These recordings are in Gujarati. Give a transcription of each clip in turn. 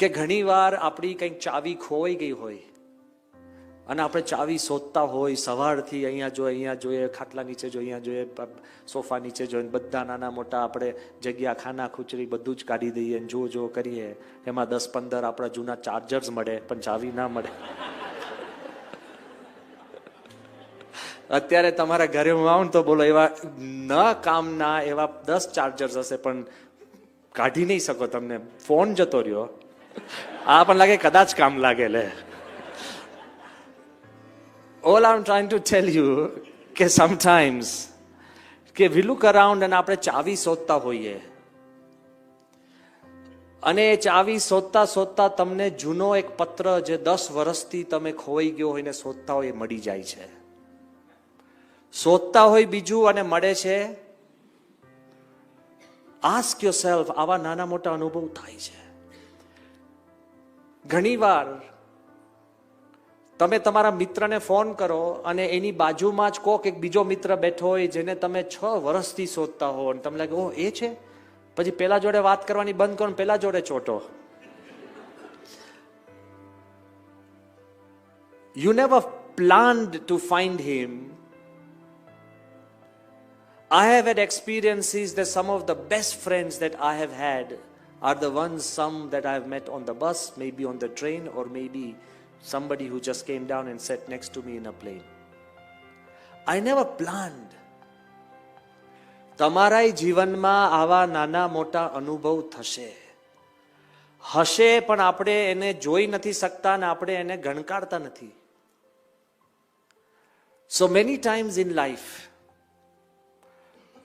કે ઘણીવાર આપણી કંઈક ચાવી ખોવાઈ ગઈ હોય અને આપણે ચાવી શોધતા હોય, સવારથી અહીંયા જોઈએ અહીંયા જોઈએ ખાટલા નીચે જોઈએ અહીંયા જોઈએ સોફા નીચે જોઈએ બધા નાના મોટા આપણે જગ્યા, ખાના, ખુચરી બધું જ કાઢી દઈએ જો જો કરીએ, એમાં દસ પંદર આપણા જૂના ચાર્જર્સ મળે, પણ ચાવી ના મળે. અત્યારે તમારા ઘરે હું આવું તો બોલો, એવા ન કામના એવા દસ ચાર્જર્સ હશે, પણ કાઢી નહીં શકો તમને. ફોન જતો રહ્યો. આ પણ લાગે કદાચ કામ લાગે લે all I am trying to tell you કે સમટાઈમ્સ કે વી લુક અરાઉન્ડ અને આપણે ચાવી શોધતા હોઈએ. અને એ ચાવી શોધતા શોધતા તમને જૂનો એક પત્ર જે દસ વર્ષથી તમે ખોવાઈ ગયો હોય ને શોધતા હોય એ મળી જાય છે. શોધતા હોય બીજું અને મળે છે. આસ્ક યોર સેલ્ફ આવા નાના મોટા અનુભવ થાય છે. ઘણીવાર તમે તમારા મિત્રને ફોન કરો અને એની બાજુમાં જ કોક એક બીજો મિત્ર બેઠો હોય જેને તમે છ વર્ષથી શોધતા હો અને તમને લાગે ઓ એ છે? પછી પેલા જોડે વાત કરવાની બંધ કરો પેલા જોડે ચોટો. You never planned to find him I have had experiences that some of the best friends that I have had are the ones, some that I have met on the bus, maybe on the train, or maybe somebody who just came down and sat next to me in a plane. I never planned. તમારાય જીવનમાં આવા નાના મોટા અનુભવ થશે હશે પણ આપણે એને જોઈ નથી શકતા ને આપણે એને ગણકારતા નથી so many times in life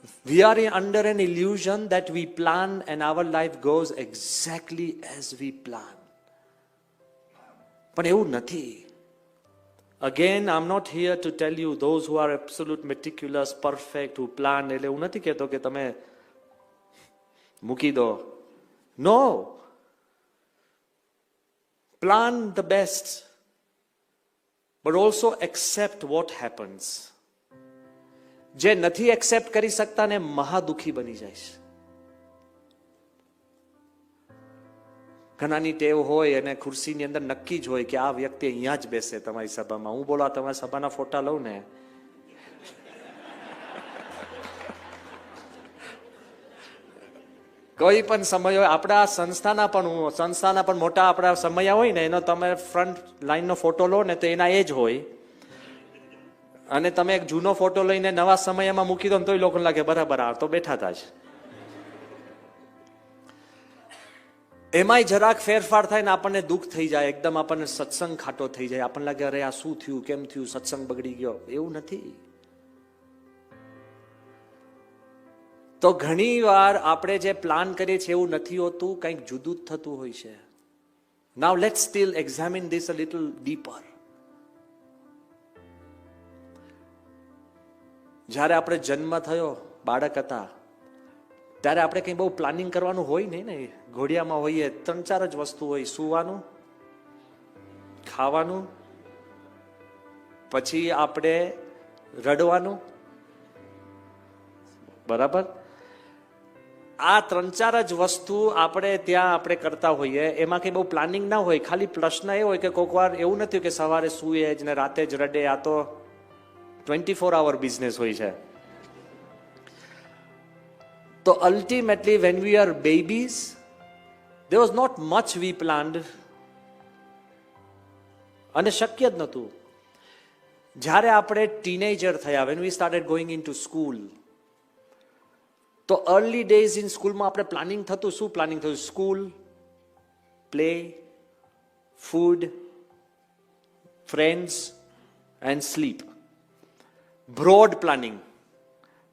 We are in- under an illusion that we plan and our life goes exactly as we plan. પણ એવું નથી. Again I am not here to tell you those who are absolute meticulous perfect who plan એટલે એવું નથી કહેતો કે તમે મૂકી દો. No plan the best but also accept what happens જે નથી એક્સેપ્ટ કરી શકતા ને મહાદુખી બની જાય છે. ઘણાની ટેવ હોય અને ખુરશીની અંદર નક્કી જ હોય કે આ વ્યક્તિ અહીંયા જ બેસે તમારી સભામાં. હું બોલો, તમારી સભાના ફોટા લઉં ને. કોઈ પણ સમય હોય, આપણા સંસ્થાના પણ સંસ્થાના પણ મોટા આપણા સમય હોય ને, એનો તમે ફ્રન્ટ લાઈનનો ફોટો લો ને તો એના એ જ હોય. અને તમે એક જૂનો ફોટો લઈને નવા સમયમાં મૂકી દો ને તોય લોકોને લાગે, બરાબર, આ તો બેઠા હતા જ. એમાંય જરાક ફેરફાર થાય ને આપણને દુઃખ થઈ જાય, એકદમ આપણને સત્સંગ ખાટો થઈ જાય. આપણને લાગે, અરે, આ શું થયું? કેમ થયું? સત્સંગ બગડી ગયો. એવું નથી. તો ઘણી વાર આપણે જે પ્લાન કરીએ છીએ એવું નથી હોતું, કંઈક જુદું જ થતું હોય છે. Now let still examine this a little deeper જ્યારે આપણે જન્મ થયો, બાળક હતા, ત્યારે આપણે કંઈ બહુ પ્લાનિંગ કરવાનું હોય નહીં ને. ઘોડિયામાં હોઈએ, ત્રણ ચાર જ વસ્તુ હોય, સૂવાનું, ખાવાનું, પછી આપણે રડવાનું. બરાબર? આ ત્રણ ચાર જ વસ્તુ આપણે ત્યાં આપણે કરતા હોઈએ. એમાં કંઈ બહુ પ્લાનિંગ ના હોય. ખાલી પ્રશ્ન એ હોય કે કોઈક વાર એવું નથી કે સવારે સૂએ જ ને રાતે જ રડે. આ તો ટ્વેન્ટી ફોર આવર બિઝનેસ હોય છે તો ultimately when we are babies there was not much we planned અને શક્ય જ નહોતું. જ્યારે આપણે ટીનેજર થયા when we started going into school તો અર્લી ડેઝ ઇન સ્કૂલમાં આપણે પ્લાનિંગ થતું, શું પ્લાનિંગ થતું school play food friends and sleep broad planning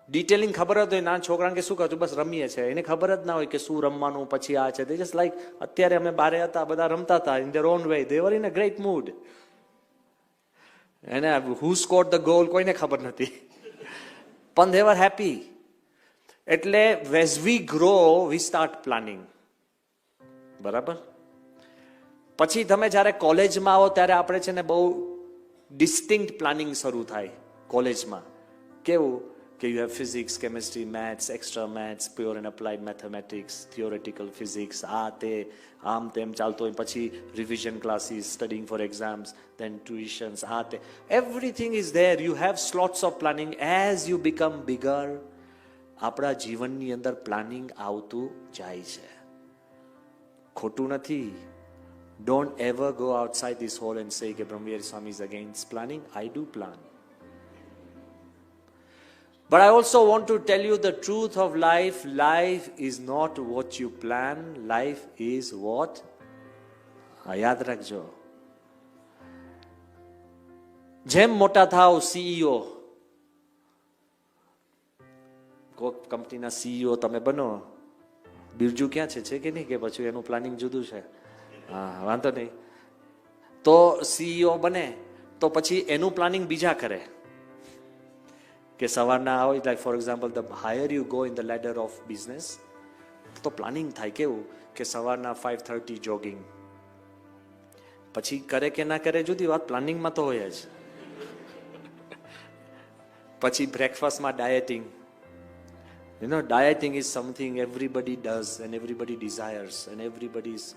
detailing ખબર જ હોય નાના છોકરાને કે શું કહું બસ રમીએ છે. એને ખબર જ ના હોય કે શું રમવાનું, પછી આ છે. જસ્ટ લાઈક અત્યારે અમે બારે હતા, બધા રમતા હતા in their own way they were in a great mood એને હુ સ્કોર ધ ગોલ કોઈને ખબર નથી. પણ દેવર હેપી એટલે as we grow we start planning બરાબર? પછી તમે જ્યારે કોલેજમાં આવો, ત્યારે આપણે છે ને બહુ ડિસ્ટિંક્ટ પ્લાનિંગ શરૂ થાય. કોલેજમાં કેવું? કે you have physics chemistry maths extra maths pure and applied mathematics theoretical physics આ તે, આમ તેમ ચાલતો હોય. પછી revision classes studying for exams then tuitions આ તે. Everything is there you have slots of planning as you become bigger આપણા જીવનની અંદર પ્લાનિંગ આવતું જાય છે. ખોટું નથી. Don't ever go outside this hall and say કે Brahmavir Swami is against planning I do plan But I also want to tell you the truth of life. Life is not what you plan, life is what? હા યાદ રાખજો જેમ મોટા થાવ સીઈઓ કોક કંપનીના સીઈઓ તમે બનો. બિરજુ ક્યાં છે? છે કે નહીં? કે પછી એનું પ્લાનિંગ જુદું છે? હા વાંધો નહીં. તો સીઈઓ બને. તો પછી એનું પ્લાનિંગ બીજા કરે. કે સવારના આવો like for example the higher you go in the ladder of business તો પ્લાનિંગ થાય કેવું કે સવારના ફાઈવ થર્ટી જોગિંગ પછી કરે કે ના કરે જુદી વાત પ્લાનિંગમાં તો હોય જ પછી બ્રેકફાસ્ટમાં dieting you know dieting is something everybody does and everybody desires and everybody is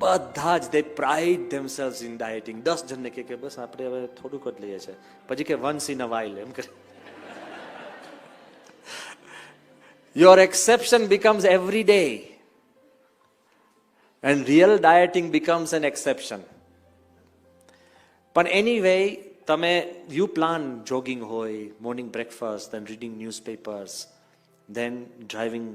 બધા જ they pride themselves in dieting દસ જણને કે બસ આપણે હવે થોડુંક જ લઈએ છે પછી કે વન્સ ઇન અ વાઇલ એમ કરે your exception becomes every day and real dieting becomes an exception પણ એની વે તમે યુ પ્લાન જોગિંગ હોય morning breakfast then reading newspapers then driving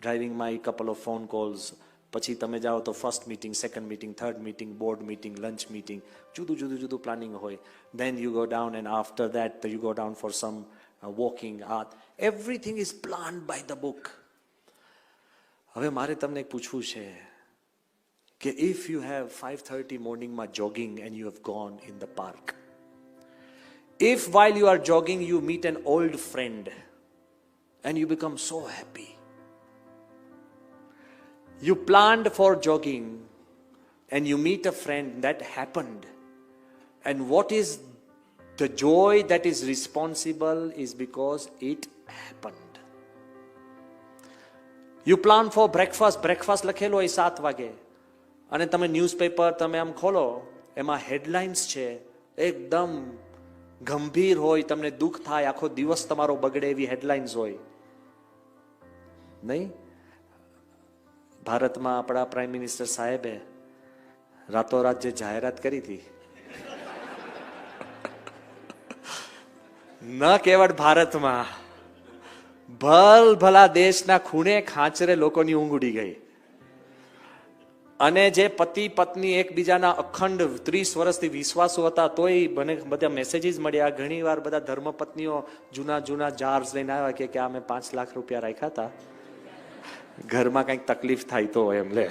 driving my couple of phone calls પછી તમે જાઓ તો first meeting second meeting third meeting board meeting lunch meeting જુદું જુદું જુદું પ્લાનિંગ હોય. Then you go down and after that you go down for some walking આ everything is plan by the book હવે મારે તમને પૂછવું છે કે if you have five thirty મોર્નિંગમાં jogging and you have gone in the park if while you are jogging, you meet an old friend and you become so happy you planned for jogging and you meet a friend that happened and what is the joy that is responsible is because it happened you plan for breakfast breakfast લખેલો હોય સાત વાગે અને તમે ન્યૂઝપેપર તમે આમ ખોલો એમાં હેડલાઇન્સ છે એકદમ ગંભીર હોય તમને દુઃખ થાય આખો દિવસ તમારો બગડે એવી હેડલાઇન્સ હોય નહીં ભારતમાં આપણા પ્રાઇમ મિનિસ્ટર સાહેબે રાતોરાત જે જાહેરાત કરી હતી, ન કેવળ ભારતમાં, ભલ ભલા દેશના ખૂણે ખાંચરે લોકોની ઊંઘ ઉડી ગઈ. અને જે પતિ પત્ની એકબીજાના અખંડ ત્રીસ વર્ષથી વિશ્વાસો હતા, તોય મને બધા મેસેજીસ મળ્યા. ઘણી વાર બધા ધર્મપત્નીઓ જૂના જૂના જાર્સ લઈને આવ્યા કે અમે પાંચ લાખ રૂપિયા રાખ્યા હતા. ઘરમાં કંઈક તકલીફ થાય તો એમ લે.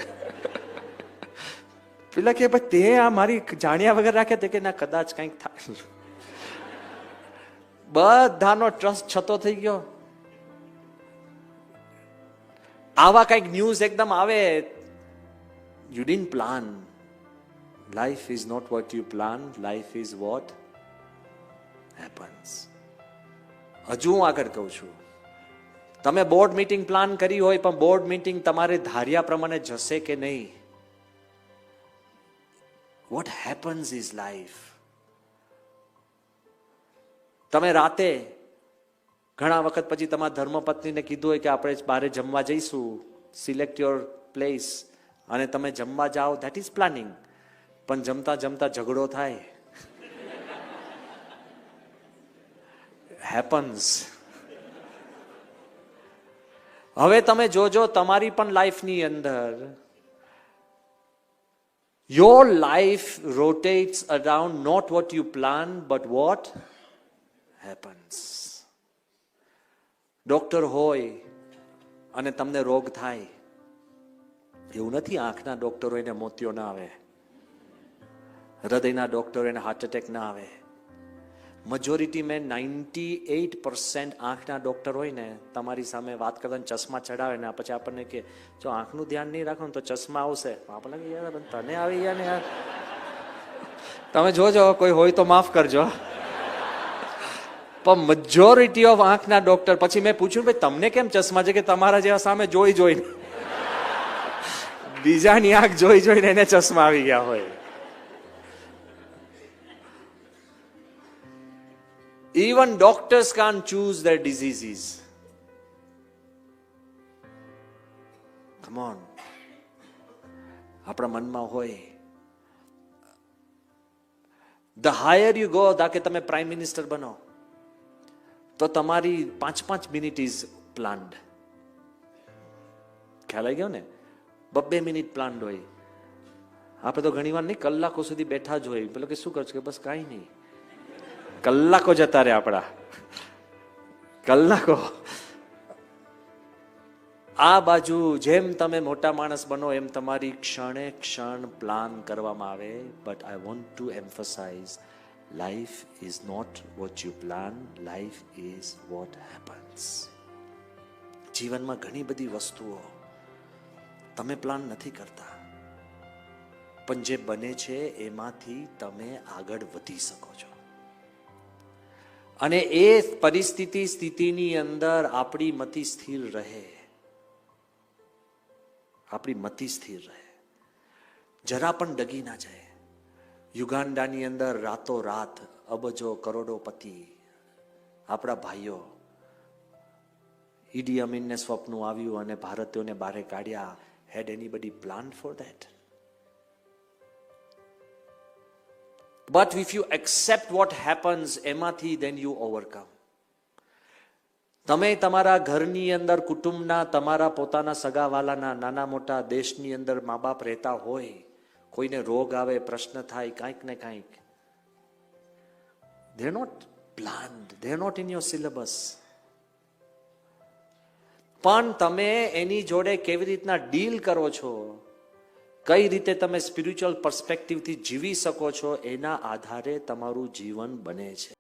પેલા કે, ભાઈ, તે આ મારી જાણ્યા વગર રાખે તે કે ના, કદાચ કંઈક થાય. બધાનો ટ્રસ્ટ છતો થઈ ગયો. આવા કંઈક ન્યૂઝ એકદમ આવે you didn't plan life is not what you plan life is what happens હજુ હું આગળ કહું છું. તમે બોર્ડ મીટિંગ પ્લાન કરી હોય પણ બોર્ડ મીટિંગ તમારે ધાર્યા પ્રમાણે જશે કે નહીં? વોટ હેપન્સ ઇઝ લાઈફ તમે રાતે ઘણા વખત પછી તમારા ધર્મપત્નીને કીધું હોય કે આપણે બહાર જમવા જઈશું સિલેક્ટ યોર પ્લેસ અને તમે જમવા જાઓ ધેટ ઇઝ પ્લાનિંગ પણ જમતા જમતા ઝઘડો થાય. હેપન્સ હવે તમે જોજો, તમારી પણ લાઈફની અંદર your life rotates around not what you plan but what happens doctor હોય અને તમને રોગ થાય. એવું નથી આંખના ડોક્ટરો એને મોતિયો ના આવે. હૃદયના ડોક્ટરો એને હાર્ટ એટેક ના આવે. મજોરિટી મેં નાઇન્ટી એઇટ પર્સન્ટ આંખના ડોક્ટર હોય ને તમારી સામે વાત કરતા ચશ્મા ચડાવે ને પછી આપણને કે, જો આંખનું ધ્યાન નહીં રાખો ને તો ચશ્મા આવશે. આપણને યાર તને આવી ગયા ને યાર. તમે જોજો, કોઈ હોય તો માફ કરજો. પણ મજોરિટી ઓફ આંખના ડોક્ટર પછી મેં પૂછ્યું ભાઈ, તમને કેમ ચશ્મા છે કે તમારા જેવા સામે જોઈ જોઈને? બીજાની આંખ જોઈ જોઈને એને ચશ્મા આવી ગયા હોય. Even doctors can't choose their diseases. Come on. આપણા મનમાં હોય. ધ હાયર યુ ગો દા કે તમે પ્રાઇમ મિનિસ્ટર બનો, તો તમારી પાંચ પાંચ મિનિટ ઇઝ પ્લાન્ડ ખ્યાલ આવી ગયો ને? બબ્બે મિનિટ પ્લાન્ડ હોય. આપણે તો ઘણી વાર નહીં, કલાકો સુધી બેઠા જ હોય. પેલો કે શું કરશું? કે બસ કાંઈ નહીં. કલાકો જતા રહે આપણા. કલાકો. આ બાજુ જેમ તમે મોટા માણસ બનો એમ તમારી ક્ષણે ક્ષણ પ્લાન કરવામાં આવે but I want to emphasize life is not what you plan life is what happens જીવનમાં ઘણી બધી વસ્તુઓ તમે પ્લાન નથી કરતા, પણ જે બને છે એમાંથી તમે આગળ વધી શકો છો. અને એ પરિસ્થિતિ સ્થિતિની અંદર આપણી મતિ સ્થિર રહે. આપણી મતિ સ્થિર રહે. જરા પણ ડગી ના જાય. યુગાન્ડાની અંદર રાતો રાત અબજો કરોડોપતિ આપણા ભાઈઓ, ઈડી અમીનને સ્વપ્ન આવ્યું અને ભારતીયોને બારે કાઢ્યા. Had anybody plan for that but if you accept what happens એમાંથી દેન યુ ઓવરકમ તમે તમારા ઘરની અંદર, કુટુંબના, તમારા પોતાના સગાવાલાના, નાના મોટા દેશની અંદર મા બાપ રહેતા હોય, કોઈને રોગ આવે, પ્રશ્ન થાય, કાંઈક ને કાંઈક they not planned they not in your syllabus પણ તમે એની જોડે કેવી રીતના ડીલ કરો છો? કઈ રીતે તમે સ્પિરિચ્યુઅલ પર્સપેક્ટિવથી જીવી શકો છો એના આધારે તમારું જીવન બને છે.